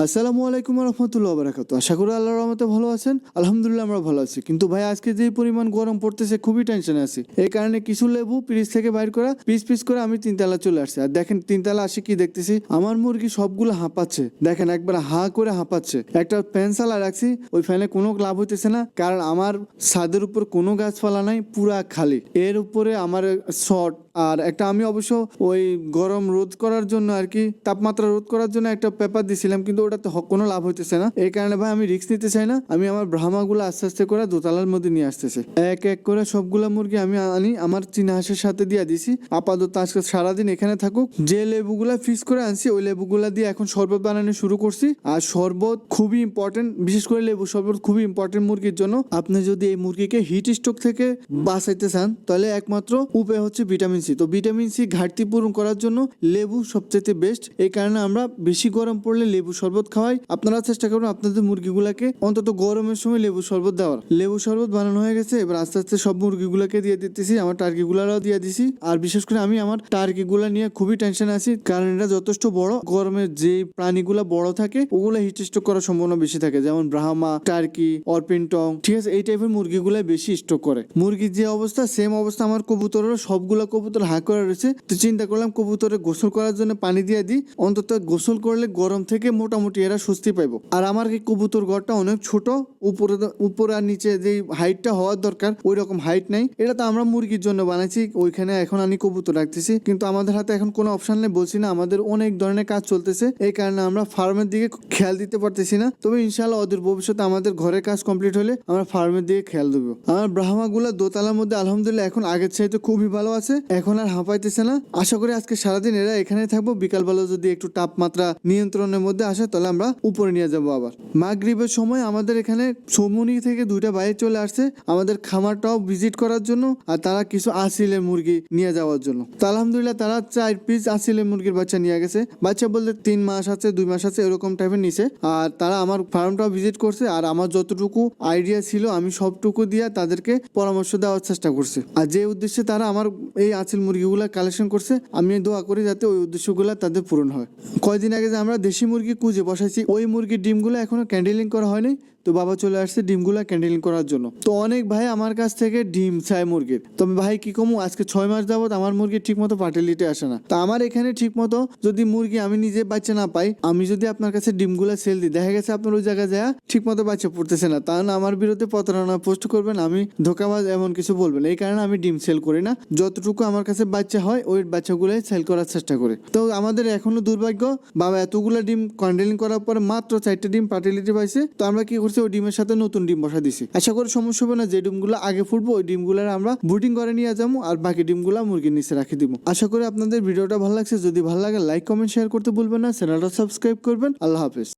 আসসালামু আলাইকুম রহমতুল্লাহ বারাকাত আশা করি আল্লাহর রহমতে ভালো আছেন। আলহামদুলিল্লাহ আমরা ভালো আছি। কিন্তু ভাই, আজকে যে পরিমাণ গরম পড়তেছে, খুবই টেনশনে আছি। এই কারণে কিছু লেবু ফ্রিজ থেকে বাইর করা পিস পিস করে আমি তিনতলা চলে আসছি। আর দেখেন, তিনতলা আসি কি দেখতেছি? আমার মুরগি সবগুলো হাঁপাচ্ছে। দেখেন, একবার হা করে হাঁপাচ্ছে। একটা ফ্যান চালা রাখছি, ওই ফ্যানে কোনো লাভ হইতেছে না। কারণ আমার ছাদের উপর কোনো গাছপালা নাই, পুরা খালি। এর উপরে আমার শর্ট আর একটা আমি অবশ্য ওই গরম রোধ করার জন্য আর কি, তাপমাত্রা রোধ করার জন্য একটা পেপার দিছিলাম, কিন্তু ওটাতে কোনো লাভ হইতেছে না। এই কারণে ভাই আমি রিস্ক নিতে চাই না, আমি আমার ব্রাহ্মাগুলো আস্তে আস্তে করে দোতলার মধ্যে নিয়ে আসতেছে। এক এক করে সবগুলা মুরগি আমি আনি, আমার চীনা হাঁসের সাথে দিয়ে দিছি। আপাতত আজকে সারাদিন এখানে থাকুক। যে লেবুগুলা ফিস করে আনছি, ওই লেবুগুলা দিয়ে এখন শরবত বানানো শুরু করছি। আর শরবত খুবই ইম্পর্টেন্ট বিশেষ করে লেবু শরবত খুবই ইম্পর্টেন্ট মুরগির জন্য। আপনি যদি এই মুরগিকে হিট স্ট্রোক থেকে বাঁচাইতে চান, তাহলে একমাত্র উপায় হচ্ছে ভিটামিন সি তো ভিটামিন সি ঘাটতি পূরণ করার জন্য লেবু সবচেয়ে বেস্ট এই কারণে আমরা বেশি গরম পড়লে লেবু শরবত খাওয়াই। আপনারা চেষ্টা করুন আপনাদের মুরগিগুলাকে অন্তত গরমের সময় লেবু শরবত দেওয়ার। লেবু শরবত বানানো হয়ে গেছে, এবার আস্তে আস্তে সব মুরগিগুলাকে দিয়ে দিতেছি। আমার টার্কিগুলারও দিয়ে দিছি। আর বিশেষ করে আমি আমার টার্কিগুলা নিয়ে খুবই টেনশন আছি, কারণ এটা যথেষ্ট বড়। গরমের যে প্রাণীগুলা বড় থাকে, ওগুলো হিট স্ট্রোক করার সম্ভাবনা বেশি থাকে। যেমন ব্রাহ্মা টার্কি অরপিনটং ঠিক আছে? এই টাইপের মুরগিগুলা বেশি স্ট্রোক করে। মুরগির যে অবস্থা সেম অবস্থা আমার কবুতরেরও, সবগুলা কবুতর হাঁ করে রয়েছে। তো চিন্তা করলাম কবুতরে গোসল করার জন্য পানি দিয়ে দিই। অন্তত গোসল করলে গরম থেকে মোটামুটি এরা স্বস্তি পাইবো। আর আমার এই কবুতর ঘরটা অনেক ছোট, উপরে উপর আর নিচে যে হাইটটা হওয়ার দরকার ওই রকম হাইট নাই। এটা তো আমরা মুরগির জন্য বানাইছি, ওইখানে এখন আমি কবুতর রাখতেছি। কিন্তু আমাদের হাতে এখন কোনো অপশন নেই, বলছি না, আমাদের অনেক ধরনের কাজ চলতেছে। এই কারণে আমরা ফার্মের দিকে খেয়াল দিতে পারতেছি না। তবে ইনশাল্লাহ অদূর ভবিষ্যতে আমাদের ঘরের কাজ কমপ্লিট হলে আমরা ফার্মের দিকে খেয়াল দেবো। আমার ব্রাহ্মাগুলা দোতলার মধ্যে আলহামদুলিল্লাহ এখন আগের চাইতে খুবই ভালো আছে। এখন আর হাঁপাইতেছে না। আশা করি আজকে সারাদিন এরা এখানে থাকব। বিকালবেলা যদি একটু তাপমাত্রা নিয়ন্ত্রণের মধ্যে আসে, তাহলে আমরা উপরে নিয়ে যাব আবার। মাগরিবের সময় আমাদের এখানে সমুনি থেকে দুইটা বাইরে চলে আসছে আমাদের খামারটাও ভিজিট করার জন্য আর তারা কিছু আসিলের মুরগি নিয়ে যাওয়ার জন্য। তো আলহামদুলিল্লাহ তারা চার পিস আসিলের মুরগির বাচ্চা নিয়ে গেছে। বাচ্চা বলতে তিন মাস আছে, দুই মাস আছে, এরকম টাইপের নিছে। আর তারা আমার ফার্মটাও ভিজিট করছে আর আমার যতটুকু আইডিয়া ছিল আমি সবটুকু দিয়ে তাদেরকে পরামর্শ দেওয়ার চেষ্টা করছি। আর যে উদ্দেশ্যে তারা আমার এই আচিল মুরগিগুলো কালেকশন করছে আমি দোয়া করি যাতে ওই উদ্দেশ্যগুলো তাদের পূরণ হয়। কয়দিন আগে যে আমরা দেশি মুরগি কুজে বসাইছি, ওই মুরগির ডিমগুলো এখনও ক্যান্ডেলিং করা হয়নি। তো বাবা চলে আসছে ডিমগুলা ক্যান্ডেলিং করার জন্য। তো অনেক ভাই আমার কাছ থেকে ডিম চায় মুরগির। তবে ভাই, কি কমু? আজকে ছয় মাস যাবত আমার মুরগি ঠিক মতো পার্টিলিটি আসে না। তো আমার এখানে ঠিক মতো যদি মুরগি আমি নিজে বাচ্চা না পাই, আমি যদি আপনার কাছে ডিমগুলা সেল দিই, দেখা গেছে আপনার ওই জায়গায় যায় ঠিক মতো বাচ্চা পড়তেছে না। তা না আমার বিরুদ্ধে প্রতারণা পোস্ট করবেন, আমি ধোকাবাজ এমন কিছু বলবেন। এই কারণে আমি ডিম সেল করি না। যতটুকু আমার কাছে বাচ্চা হয়, ওই বাচ্চাগুলোই সেল করার চেষ্টা করি। তো আমাদের এখনও দুর্ভাগ্য, বাবা এতগুলো ডিম কন্ডেলিং করার পর মাত্র চারটে ডিম পার্টিলিটি পাইছে। তো আমরা কি করছি, ওই ডিমের সাথে নতুন ডিম বসা দিছি। আশা করি সমস্যা হবে না, যে ডিমগুলো আগে ফুটবো, ওই ডিমগুলো আমরা বুটিং করে নিয়ে যাব, আর বাকি ডিমগুলো মুরগির নিচে রাখি দিব। আশা করি আপনাদের ভিডিওটা ভালো লাগছে, যদি ভালো লাগে লাইক কমেন্ট শেয়ার করতে ভুলবেন না চ্যানেলটা সাবস্ক্রাইব করবেন, আল্লাহ হাফেজ।